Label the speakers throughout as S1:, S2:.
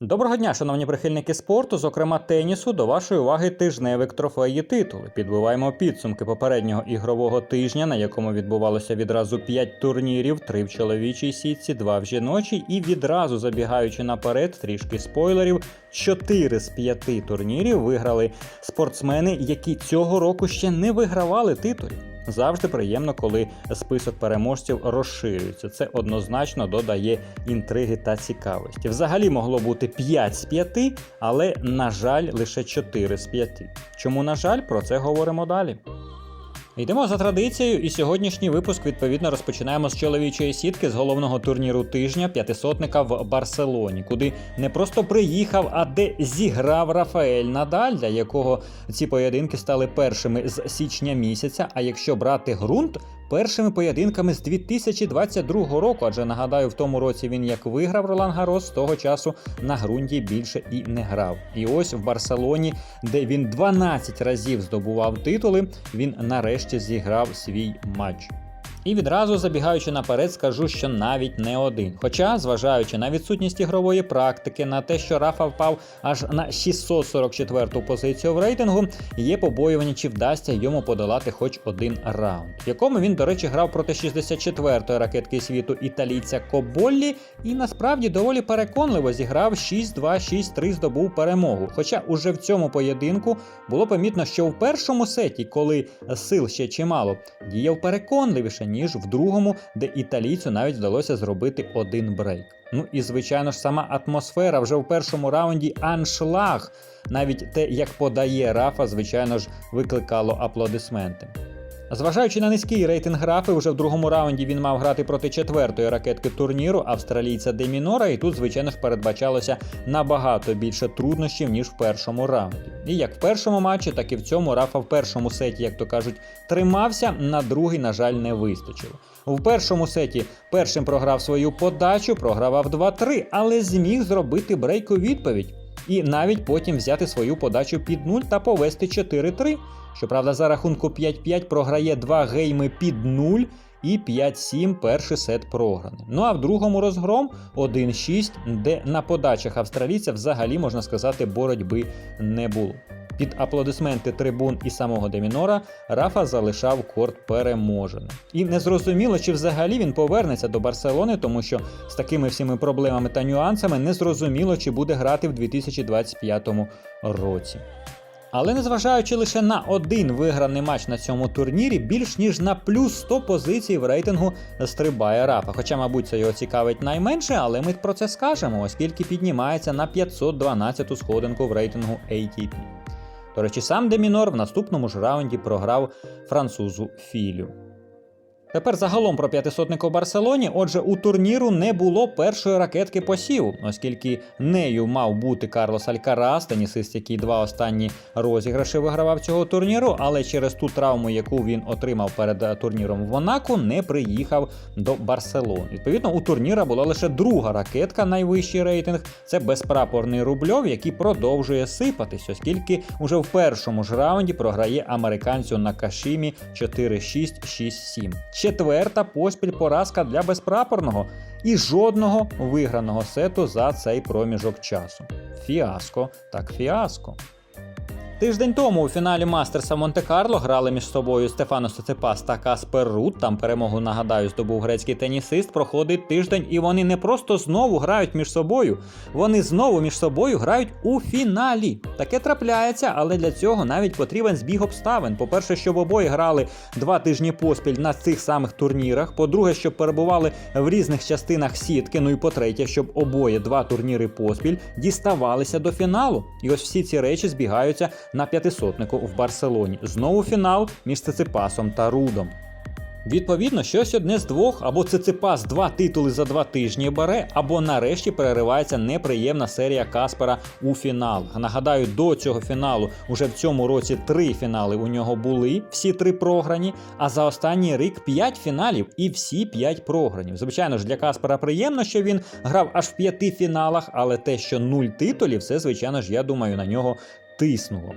S1: Доброго дня, шановні прихильники спорту, зокрема тенісу, до вашої уваги тижневик трофеї титули. Підбиваємо підсумки попереднього ігрового тижня, на якому відбувалося відразу 5 турнірів, 3 в чоловічій сітці, 2 в жіночій, і відразу забігаючи наперед, трішки спойлерів, 4 з 5 турнірів виграли спортсмени, які цього року ще не вигравали титулів. Завжди приємно, коли список переможців розширюється. Це однозначно додає інтриги та цікавості. Взагалі могло бути 5 з 5, але, на жаль, лише 4 з 5. Чому, на жаль, про це говоримо далі. Йдемо за традицією, і сьогоднішній випуск відповідно розпочинаємо з чоловічої сітки з головного турніру тижня п'ятисотника в Барселоні, куди не просто приїхав, а де зіграв Рафаель Надаль, для якого ці поєдинки стали першими з січня місяця. А якщо брати ґрунт, першими поєдинками з 2022 року. Адже нагадаю, в тому році він як виграв Ролан Гарос, з того часу на ґрунті більше і не грав. І ось в Барселоні, де він 12 разів здобував титули, він нарешті зіграв свій матч. І відразу забігаючи наперед, скажу, що навіть не один. Хоча, зважаючи на відсутність ігрової практики, на те, що Рафа впав аж на 644-ту позицію в рейтингу, є побоювання, чи вдасться йому подолати хоч один раунд, в якому він, до речі, грав проти 64-ї ракетки світу італійця Коболлі, і насправді доволі переконливо зіграв 6-2, 6-3, здобув перемогу. Хоча уже в цьому поєдинку було помітно, що в першому сеті, коли сил ще чимало, діяв переконливіше ніж в другому, де італійцю навіть вдалося зробити один брейк. Ну і звичайно ж, сама атмосфера вже в першому раунді аншлаг. Навіть те, як подає Рафа, звичайно ж, викликало аплодисменти. Зважаючи на низький рейтинг графи, вже в другому раунді він мав грати проти четвертої ракетки турніру, австралійця Демінора, і тут, звичайно ж, передбачалося набагато більше труднощів, ніж в першому раунді. І як в першому матчі, так і в цьому Рафа в першому сеті, як то кажуть, тримався, на другий, на жаль, не вистачило. У першому сеті першим програв свою подачу, програвав 2-3, але зміг зробити брейк у відповідь. І навіть потім взяти свою подачу під 0 та повести 4-3. Щоправда, за рахунку 5-5 програє два гейми під 0 і 5-7 перший сет програний. Ну а в другому розгром 1-6, де на подачах австралійця взагалі можна сказати боротьби не було. Під аплодисменти трибун і самого Демінора Рафа залишав корт переможеним. І незрозуміло, чи взагалі він повернеться до Барселони, тому що з такими всіми проблемами та нюансами незрозуміло, чи буде грати в 2025 році. Але незважаючи лише на один виграний матч на цьому турнірі, більш ніж на плюс 100 позицій в рейтингу стрибає Рафа. Хоча, мабуть, це його цікавить найменше, але ми про це скажемо, оскільки піднімається на 512-ту сходинку в рейтингу ATP. До речі, сам Демінор в наступному ж раунді програв французу Філю. Тепер загалом про п'ятисотника у Барселоні. Отже, у турніру не було першої ракетки посіву, оскільки нею мав бути Карлос Алькарас, тенісист, який два останні розіграші вигравав цього турніру, але через ту травму, яку він отримав перед турніром в Монако, не приїхав до Барселони. Відповідно, у турніра була лише друга ракетка, найвищий рейтинг. Це безпрапорний рубльов, який продовжує сипатись, оскільки уже в першому ж раунді програє американцю Накашимі 4-6, 6-7 четверта поспіль поразка для безпрапорного і жодного виграного сету за цей проміжок часу. Фіаско, так фіаско. Тиждень тому у фіналі Мастерса Монте-Карло грали між собою Стефано Соцепас та Каспер Рут. Там перемогу нагадаю здобув грецький тенісист. Проходить тиждень, і вони не просто знову грають між собою, вони знову між собою грають у фіналі. Таке трапляється, але для цього навіть потрібен збіг обставин. По-перше, щоб обоє грали два тижні поспіль на цих самих турнірах. По-друге, щоб перебували в різних частинах сітки. Ну і по-третє, щоб обоє два турніри поспіль діставалися до фіналу. І ось всі ці речі збігаються на п'ятисотнику в Барселоні. Знову фінал між Циципасом та Рудом. Відповідно, щось одне з двох, або Циципас два титули за два тижні бере, або нарешті переривається неприємна серія Каспера у фіналах. Нагадаю, до цього фіналу уже в цьому році три фінали у нього були, всі три програні. А за останній рік п'ять фіналів і всі п'ять програнів. Звичайно ж, для Каспера приємно, що він грав аж в п'яти фіналах, але те, що нуль титулів, це звичайно ж, я думаю, на нього тиснуло.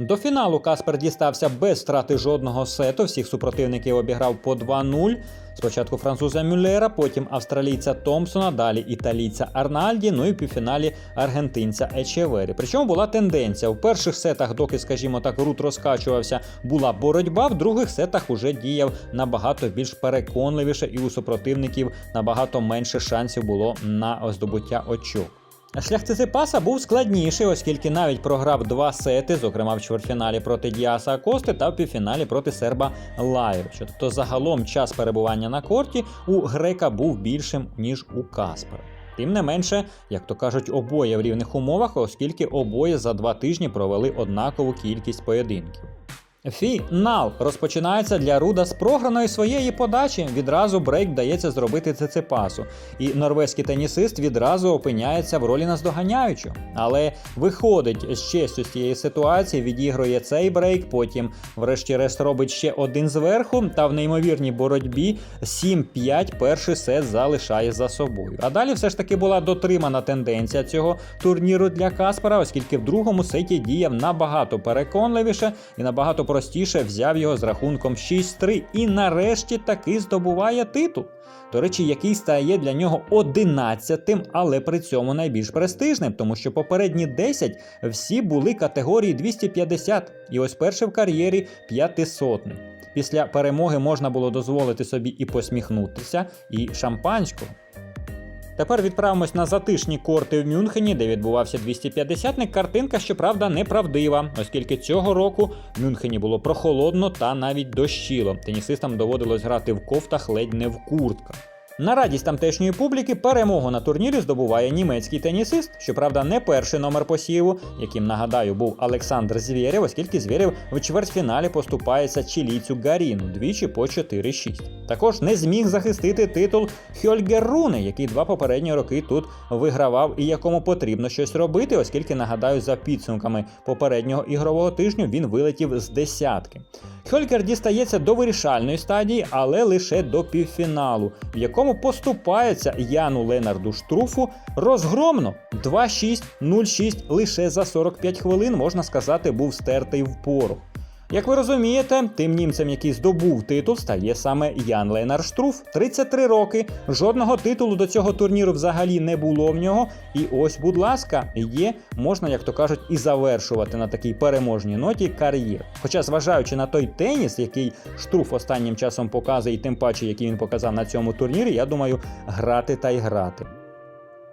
S1: До фіналу Каспер дістався без втрати жодного сету. Всіх супротивників обіграв по 2-0. Спочатку француза Мюллера, потім австралійця Томпсона, далі італійця Арнальді, ну і в півфіналі аргентинця Ечевері. Причому була тенденція. В перших сетах, доки, скажімо так, рут розкачувався, була боротьба, в других сетах уже діяв набагато більш переконливіше, і у супротивників набагато менше шансів було на здобуття очок. Шлях Циципаса був складніший, оскільки навіть програв два сети, зокрема в чвертьфіналі проти Діаса Акости та в півфіналі проти серба Лайовича. Тобто загалом час перебування на корті у грека був більшим, ніж у Каспера. Тим не менше, як то кажуть, обоє в рівних умовах, оскільки обоє за два тижні провели однакову кількість поєдинків. Фінал розпочинається для Руда з програної своєї подачі. Відразу брейк вдається зробити цицепасу. І норвезький тенісист відразу опиняється в ролі наздоганяючого. Але виходить з честю з цієї ситуації, відігрує цей брейк, потім, врешті-решт, робить ще один зверху, та в неймовірній боротьбі 7-5 перший сет залишає за собою. А далі все ж таки була дотримана тенденція цього турніру для Каспера, оскільки в другому сеті діяв набагато переконливіше і набагато простіше взяв його з рахунком 6-3 і нарешті таки здобуває титул. До речі, який стає для нього 11-тим, але при цьому найбільш престижним, тому що попередні 10 всі були категорії 250, і ось перший в кар'єрі п'ятисотний. Після перемоги можна було дозволити собі і посміхнутися, і шампанського. Тепер відправимось на затишні корти в Мюнхені, де відбувався 250-ник. Картинка, щоправда, неправдива, оскільки цього року в Мюнхені було прохолодно та навіть дощило. Тенісистам доводилось грати в кофтах ледь не в куртках. На радість тамтешньої публіки перемогу на турнірі здобуває німецький тенісист, щоправда, не перший номер посіву, яким нагадаю був Олександр Звєрєв, оскільки Звєрєв в чвертьфіналі поступається чилійцю Гаріну двічі по 4-6. Також не зміг захистити титул Хьольгер Руне, який два попередні роки тут вигравав і якому потрібно щось робити, оскільки нагадаю, за підсумками попереднього ігрового тижню він вилетів з десятки. Хьолькер дістається до вирішальної стадії, але лише до півфіналу, в якому поступається Яну Ленарду Штруфу розгромно 2-6, 0-6 лише за 45 хвилин, можна сказати, був стертий в порох. Як ви розумієте, тим німцем, який здобув титул, стає саме Ян Ленар Штруф. 33 роки. Жодного титулу до цього турніру взагалі не було в нього. І ось, будь ласка, є, можна, як то кажуть, і завершувати на такій переможній ноті кар'єру. Хоча, зважаючи на той теніс, який Штруф останнім часом показує, і тим паче, який він показав на цьому турнірі, я думаю, грати та й грати.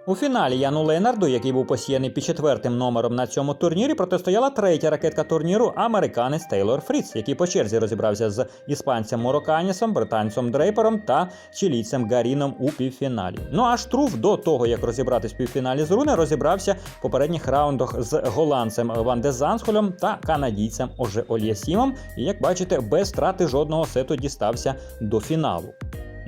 S1: У фіналі Яну Ленарду, який був посіяний під четвертим номером на цьому турнірі, протистояла третя ракетка турніру американець Тейлор Фріц, який по черзі розібрався з іспанцем Мороканісом, британцем Дрейпером та чилійцем Гаріном у півфіналі. Ну а Штруф до того, як розібратись в півфіналі з Руне, розібрався в попередніх раундах з голландцем Ван де Зансхолем та канадійцем Оже Ольєсімом. І як бачите, без втрати жодного сету дістався до фіналу.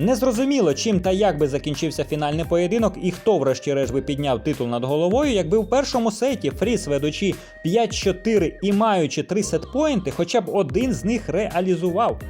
S1: Незрозуміло, чим та як би закінчився фінальний поєдинок і хто врешті-решт би підняв титул над головою, якби в першому сеті Фріс, ведучи 5-4 і маючи 3 сетпоінти, хоча б один з них реалізував.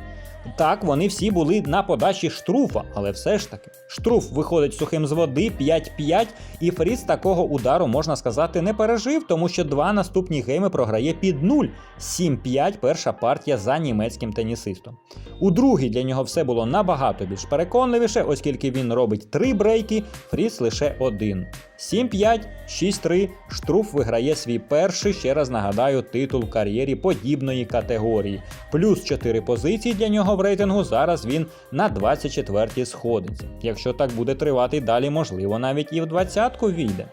S1: Так, вони всі були на подачі штруфа, але все ж таки, штруф виходить сухим з води 5-5, і Фріц такого удару, можна сказати, не пережив, тому що два наступні гейми програє під 0. 7-5 перша партія за німецьким тенісистом. У другій для нього все було набагато більш переконливіше, оскільки він робить три брейки, Фріц лише один. 7-5, 6-3. Штруф виграє свій перший, ще раз нагадаю, титул в кар'єрі подібної категорії. Плюс 4 позиції для нього в рейтингу. Зараз він на 24-й сходиться. Якщо так буде тривати далі, можливо, навіть і в 20-ку війде.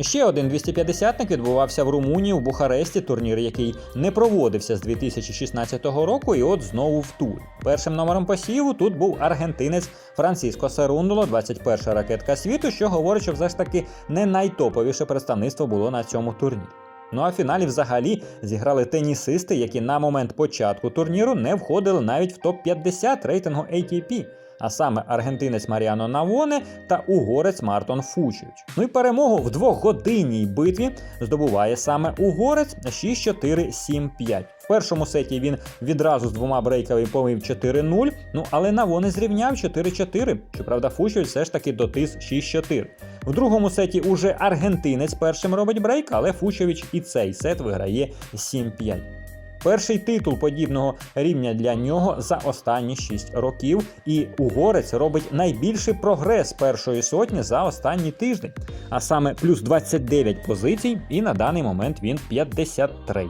S1: Ще один 250-ник відбувався в Румунії у Бухаресті, турнір, який не проводився з 2016 року, і от знову в тур. Першим номером посіву тут був аргентинець Франциско Серундоло, 21-ша ракетка світу, що говорить, що все ж таки не найтоповіше представництво було на цьому турнірі. Ну а в фіналі взагалі зіграли тенісисти, які на момент початку турніру не входили навіть в топ-50 рейтингу ATP. А саме аргентинець Маріано Навоне та угорець Мартон Фучевич. Ну і перемогу в двохгодинній битві здобуває саме угорець 6-4-7-5. В першому сеті він відразу з двома брейками помив 4-0, ну але Навоне зрівняв 4-4. Щоправда, Фучевич все ж таки дотис 6-4. В другому сеті уже аргентинець першим робить брейк, але Фучевич і цей сет виграє 7-5. Перший титул подібного рівня для нього за останні 6 років, і угорець робить найбільший прогрес першої сотні за останній тиждень, а саме плюс 29 позицій, і на даний момент він 53.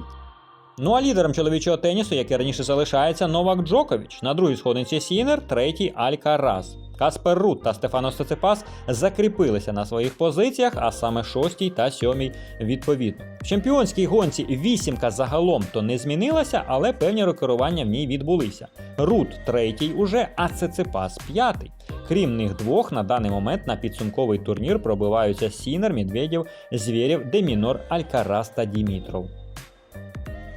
S1: Ну а лідером чоловічого тенісу, який раніше залишається, Новак Джокович. На другій сходинці Сінер, третій Алькарас. Каспер Рут та Стефано Циципас закріпилися на своїх позиціях, а саме шостій та сьомій відповідно. В чемпіонській гонці вісімка загалом то не змінилася, але певні рокерування в ній відбулися. Рут третій уже, а Циципас п'ятий. Крім них двох, на даний момент на підсумковий турнір пробиваються Сінер, Медведєв, Звєрєв, Демінор, Алькарас та Дімітров.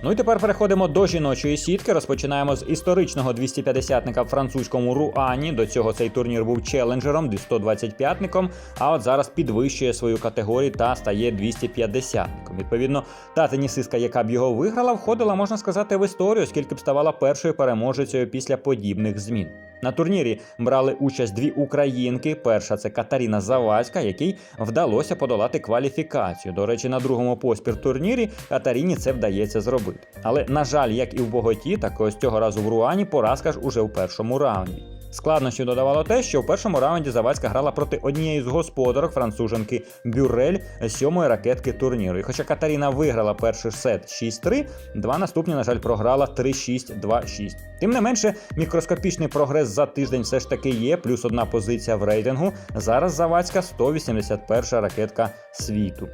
S1: Ну і тепер переходимо до жіночої сітки. Розпочинаємо з історичного 250-ника в французькому Руані. До цього цей турнір був челенджером, 125-ником, а от зараз підвищує свою категорію та стає 250-ником. Відповідно, та тенісистка, яка б його виграла, входила, можна сказати, в історію, оскільки б ставала першою переможецею після подібних змін. На турнірі брали участь дві українки. Перша це Катаріна Завадська, якій вдалося подолати кваліфікацію. До речі, на другому поспір турнірі Катаріні це вдається зробити. Але на жаль, як і в Боготі, так ось цього разу в Руані поразка ж уже в першому раунді. Складнощів додавало те, що в першому раунді Завадська грала проти однієї з господарок француженки Бюрель сьомої ракетки турніру. І хоча Катаріна виграла перший сет 6-3, два наступні, на жаль, програла 3-6, 2-6. Тим не менше, мікроскопічний прогрес за тиждень все ж таки є, плюс одна позиція в рейтингу. Зараз Завадська 181 ракетка світу.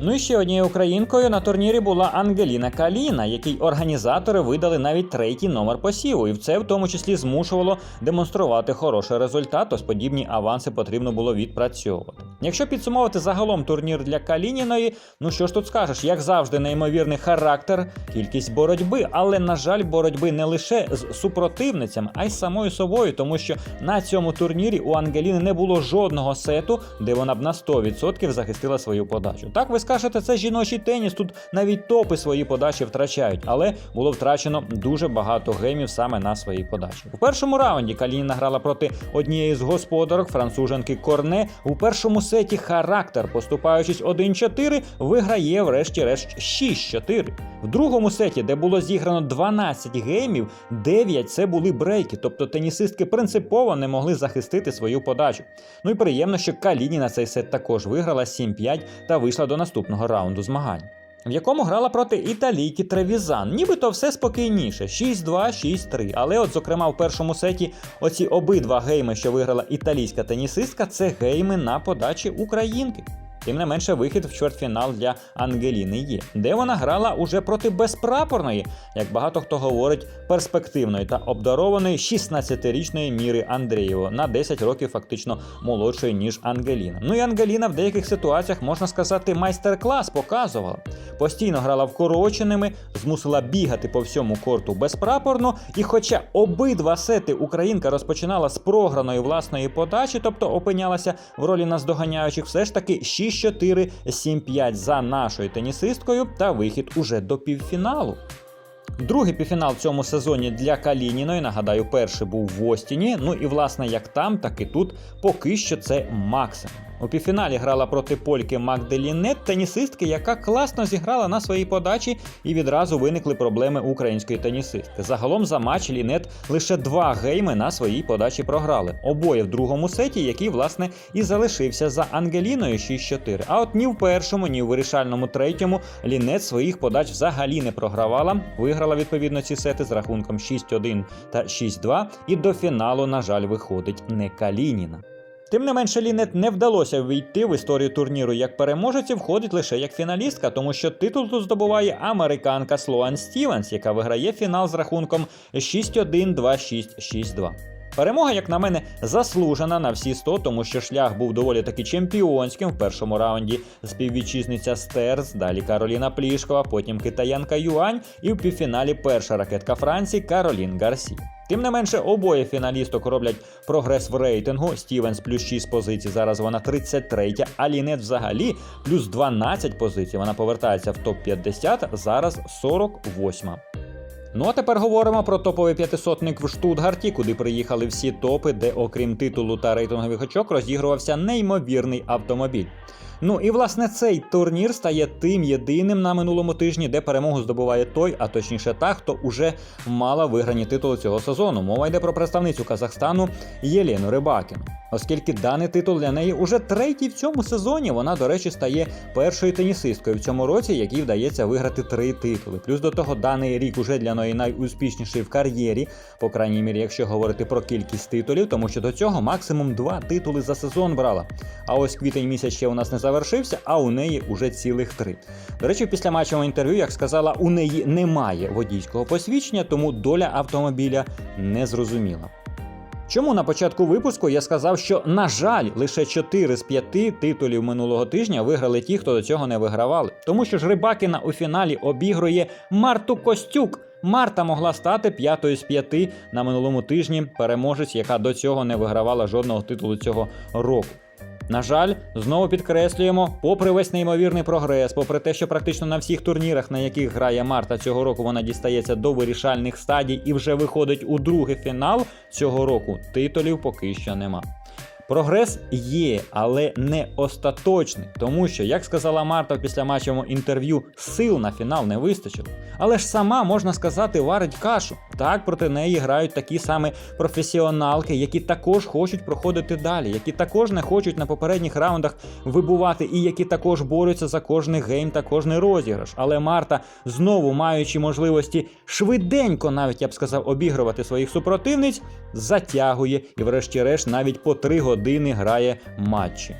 S1: Ну і ще однією українкою на турнірі була Ангеліна Каліна, якій організатори видали навіть третій номер посіву, і це в тому числі змушувало демонструвати хороший результат, тож подібні аванси потрібно було відпрацьовувати. Якщо підсумовувати загалом турнір для Калініної, ну що ж тут скажеш, як завжди, неймовірний характер, кількість боротьби, але на жаль, боротьби не лише з супротивницями, а й з самою собою, тому що на цьому турнірі у Ангеліни не було жодного сету, де вона б на 100% захистила свою подачу. Так ви скажете, це жіночий теніс. Тут навіть топи свої подачі втрачають, але було втрачено дуже багато геймів саме на своїй подачі. У першому раунді Калініна грала проти однієї з господарок француженки Корне. У першому сеті характер, поступаючись 1-4, виграє врешті-решт 6-4. В другому сеті, де було зіграно 12 геймів, 9 це були брейки, тобто тенісистки принципово не могли захистити свою подачу. Ну і приємно, що Калініна цей сет також виграла 7-5 та вийшла до наступного раунду змагань. В якому грала проти італійки Тревізан. Нібито все спокійніше: 6-2, 6-3. Але, от, зокрема, в першому сеті оці обидва гейми, що виграла італійська тенісистка, це гейми на подачі українки. Тим не менше, вихід в чвертьфінал для Ангеліни є, де вона грала уже проти безпрапорної, як багато хто говорить, перспективної та обдарованої 16-річної міри Андрієво на 10 років фактично молодшої, ніж Ангеліна. Ну і Ангеліна в деяких ситуаціях, можна сказати, майстер-клас показувала. Постійно грала вкороченими, змусила бігати по всьому корту безпрапорно. І хоча обидва сети Українка розпочинала з програної власної подачі, тобто опинялася в ролі наздоганяючих, все ж таки 6-4, 7-5 за нашою тенісисткою та вихід уже до півфіналу. Другий півфінал в цьому сезоні для Калініної, нагадаю, перший був в Остіні. Ну і власне як там, так і тут поки що це максимум. У півфіналі грала проти польки Магдалінет, тенісистки, яка класно зіграла на своїй подачі, і відразу виникли проблеми української тенісистки. Загалом за матч Лінет лише два гейми на своїй подачі програли. Обоє в другому сеті, який, власне, і залишився за Ангеліною 6-4. А от ні в першому, ні в вирішальному третьому Лінет своїх подач взагалі не програвала. Виграла відповідно ці сети з рахунком 6-1 та 6-2. І до фіналу, на жаль, виходить не Калініна. Тим не менше, Лінет не вдалося війти в історію турніру як переможець і входить лише як фіналістка, тому що титул тут здобуває американка Слоан Стівенс, яка виграє фінал з рахунком 6-1, 2-6, 6-2. Перемога, як на мене, заслужена на всі 100, тому що шлях був доволі таки чемпіонським в першому раунді. Співвітчизниця Стерз, далі Кароліна Плішкова, потім китаянка Юань, і в півфіналі перша ракетка Франції Каролін Гарсі. Тим не менше, обоє фіналісток роблять прогрес в рейтингу. Стівенс плюс 6 позицій. Зараз вона 33, а Лінет взагалі плюс 12 позицій. Вона повертається в топ-50, зараз 48. Ну а тепер говоримо про топовий п'ятисотник в Штутгарті, куди приїхали всі топи, де, окрім титулу та рейтингових очок, розігрувався неймовірний автомобіль. Ну і власне цей турнір стає тим єдиним на минулому тижні, де перемогу здобуває той, а точніше та, хто уже мала виграні титули цього сезону. Мова йде про представницю Казахстану Єлену Рибакіну. Оскільки даний титул для неї уже третій в цьому сезоні, вона, до речі, стає першою тенісисткою в цьому році, якій вдається виграти три титули. Плюс до того, даний рік уже для неї найуспішніший в кар'єрі, по крайній мірі, якщо говорити про кількість титулів, тому що до цього максимум два титули за сезон брала. А ось квітень місяць ще у нас не завершився, а у неї уже цілих три. До речі, після матчевого інтерв'ю, як сказала, у неї немає водійського посвідчення, тому доля автомобіля не зрозуміла. Чому на початку випуску я сказав, що, на жаль, лише 4 з 5 титулів минулого тижня виграли ті, хто до цього не вигравали. Тому що ж Рибакіна у фіналі обігрує Марту Костюк. Марта могла стати п'ятою з п'яти на минулому тижні переможець, яка до цього не вигравала жодного титулу цього року. На жаль, знову підкреслюємо, попри весь неймовірний прогрес, попри те, що практично на всіх турнірах, на яких грає Марта цього року, вона дістається до вирішальних стадій і вже виходить у другий фінал цього року. Титулів поки що нема. Прогрес є, але не остаточний, тому що, як сказала Марта в післяматчевому інтерв'ю, сил на фінал не вистачило. Але ж сама можна сказати, варить кашу. Так проти неї грають такі самі професіоналки, які також хочуть проходити далі, які також не хочуть на попередніх раундах вибувати, і які також борються за кожний гейм та кожний розіграш. Але Марта, знову маючи можливості швиденько, навіть я б сказав, обігрувати своїх супротивниць, затягує і, врешті-решт, навіть по три години грає матчі.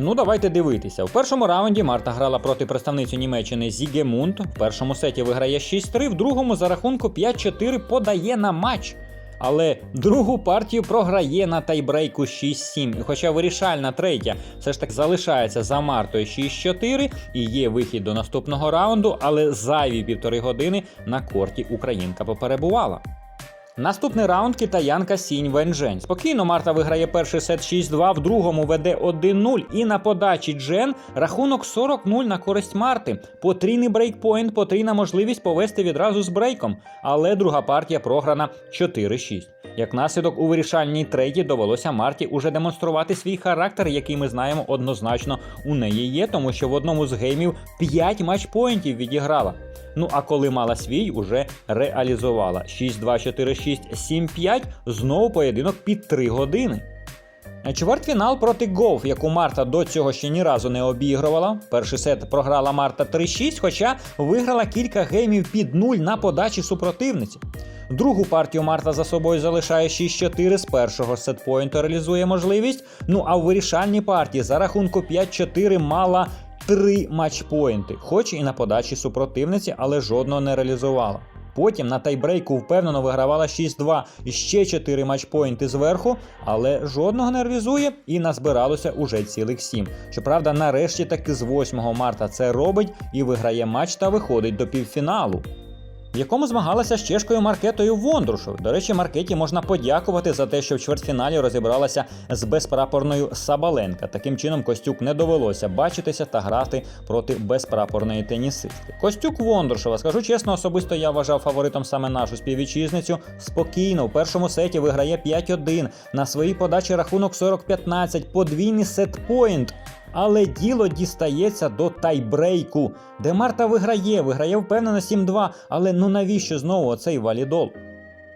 S1: Ну, давайте дивитися. У першому раунді Марта грала проти представниці Німеччини Зіге Мунт. В першому сеті виграє 6-3, в другому за рахунку 5-4 подає на матч. Але другу партію програє на тайбрейку 6-7. І хоча вирішальна третя все ж таки залишається за Мартою 6-4 і є вихід до наступного раунду, але зайві півтори години на корті Українка поперебувала. Наступний раунд китаянка Сінь Венжень. Спокійно Марта виграє перший сет 6-2, в другому веде 1-0. І на подачі Джен рахунок 40-0 на користь Марти. Потрійний брейкпоінт, потрійна можливість повести відразу з брейком. Але друга партія програна 4-6. Як наслідок у вирішальній третій довелося Марті уже демонструвати свій характер, який ми знаємо однозначно у неї є, тому що в одному з геймів 5 матчпоінтів відіграла. Ну а коли мала свій, уже реалізувала 6-2-4-6-7-5, знову поєдинок під 3 години. Чвертьфінал проти Гоуф, яку Марта до цього ще ні разу не обігрувала. Перший сет програла Марта 3-6, хоча виграла кілька геймів під 0 на подачі супротивниці. Другу партію Марта за собою залишає 6-4, з першого сетпоінту реалізує можливість. Ну а в вирішальній партії за рахунку 5-4 мала три матчпоінти, хоч і на подачі супротивниці, але жодного не реалізувала. Потім на тайбрейку впевнено вигравала 6-2 і ще 4 матчпоінти зверху, але жодного не реалізує і назбиралося уже цілих 7. Щоправда, нарешті таки з 8 марта це робить і виграє матч та виходить до півфіналу. В якому змагалася з чешкою Маркетою Вондрушою. До речі, Маркеті можна подякувати за те, що в чвертьфіналі розібралася з безпрапорною Сабаленка. Таким чином, Костюк не довелося бачитися та грати проти безпрапорної тенісистки. Костюк Вондрушова, скажу чесно, особисто я вважав фаворитом саме нашу співвітчизницю. Спокійно, в першому сеті виграє 5-1. На своїй подачі рахунок 40-15, подвійний сетпоінт. Але діло дістається до тайбрейку, де Марта виграє, виграє впевнено 7-2. Але ну навіщо знову оцей валідол?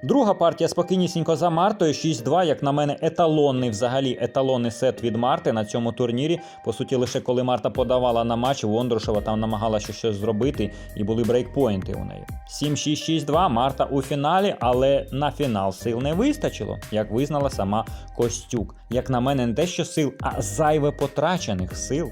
S1: Друга партія спокійнісінько за Мартою. 6-2, як на мене, еталонний взагалі еталонний сет від Марти на цьому турнірі. По суті, лише коли Марта подавала на матч, Вондрушева там намагалася щось зробити, і були брейкпоінти у неї. 7-6-6-2, Марта у фіналі, але на фінал сил не вистачило, як визнала сама Костюк. Як на мене, не те, що сил, а зайве потрачених сил.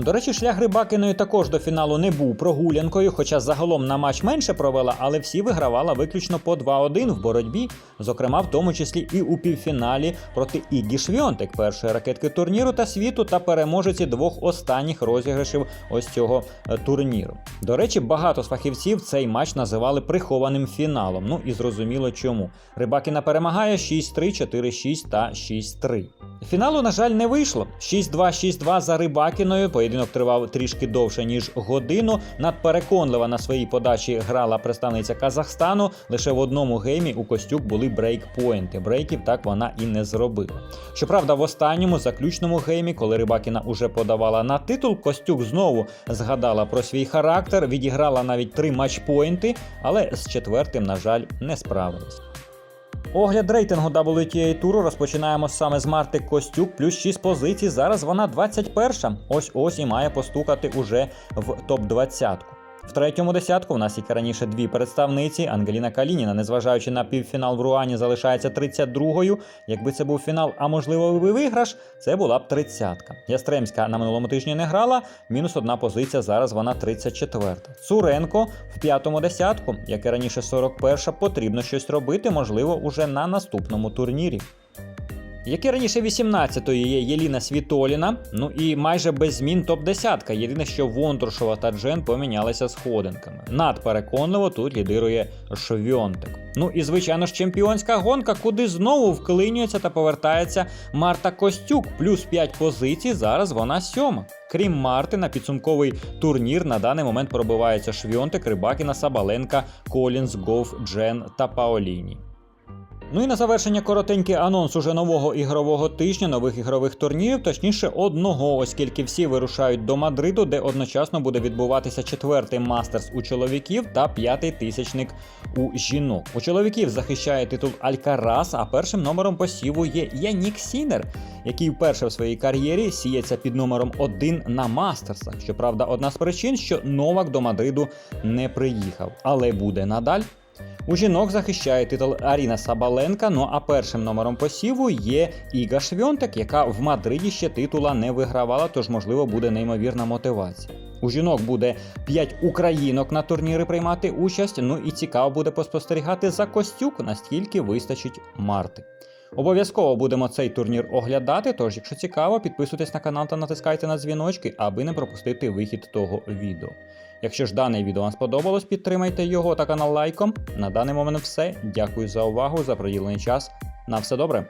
S1: До речі, шлях Рибакіної також до фіналу не був прогулянкою, хоча загалом на матч менше провела, але всі вигравала виключно по 2-1 в боротьбі, зокрема в тому числі і у півфіналі проти Ігі Швьонтек, першої ракетки турніру та світу та переможеці двох останніх розіграшів ось цього е, турніру. До речі, багато з фахівців цей матч називали прихованим фіналом. Ну і зрозуміло чому. Рибакіна перемагає 6-3, 4-6 та 6-3. Фіналу, на жаль, не вийшло. 6-2, 6-2 за Рибакіною. Поєдинок тривав трішки довше, ніж годину. Надпереконлива на своїй подачі грала представниця Казахстану. Лише в одному геймі у Костюк були брейкпоінти. Брейків так вона і не зробила. Щоправда, в останньому заключному геймі, коли Рибакіна уже подавала на титул, Костюк знову згадала про свій характер, відіграла навіть три матчпоінти, але з четвертим, на жаль, не справилась. Огляд рейтингу WTA туру розпочинаємо саме з Марти Костюк, плюс 6 позицій. Зараз вона 21. Ось ось і має постукати уже в топ-20. В третьому десятку в нас, як і раніше, дві представниці. Ангеліна Калініна, незважаючи на півфінал в Руані, залишається 32-ю. Якби це був фінал, а можливо, і виграш, це була б 30-ка. Ястремська на минулому тижні не грала, мінус одна позиція. Зараз вона 34-та. Цуренко в п'ятому десятку, як і раніше, 41-ша, потрібно щось робити, можливо, уже на наступному турнірі. Як і раніше 18-ї є Єліна Світоліна, ну і майже без змін топ-10. Єдине, що Вонтуршова та Джен помінялися сходинками. Надпереконливо тут лідирує Швьонтек. Ну і звичайно ж чемпіонська гонка, куди знову вклинюється та повертається Марта Костюк, плюс 5 позицій. Зараз вона сьома. Крім Марти, на підсумковий турнір на даний момент пробиваються Швьонтек, Рибакіна, Сабаленка, Колінз, Гоф, Джен та Паоліні. Ну і на завершення коротенький анонс уже нового ігрового тижня, нових ігрових турнірів, точніше одного, оскільки всі вирушають до Мадриду, де одночасно буде відбуватися четвертий мастерс у чоловіків та п'ятий тисячник у жінок. У чоловіків захищає титул Алькарас, а першим номером посіву є Янік Сінер, який вперше в своїй кар'єрі сіється під номером 1 на мастерсах. Щоправда, одна з причин, що Новак до Мадриду не приїхав, але буде надаль. У жінок захищає титул Аріна Сабаленка. Ну а першим номером посіву є Іга Швьонтек, яка в Мадриді ще титула не вигравала, тож можливо буде неймовірна мотивація. У жінок буде 5 українок на турніри приймати участь. Ну і цікаво буде поспостерігати за Костюк, наскільки вистачить Марти. Обов'язково будемо цей турнір оглядати. Тож, якщо цікаво, підписуйтесь на канал та натискайте на дзвіночки, аби не пропустити вихід того відео. Якщо ж дане відео вам сподобалось, підтримайте його та канал лайком. На даний момент все. Дякую за увагу, за приділений час. На все добре.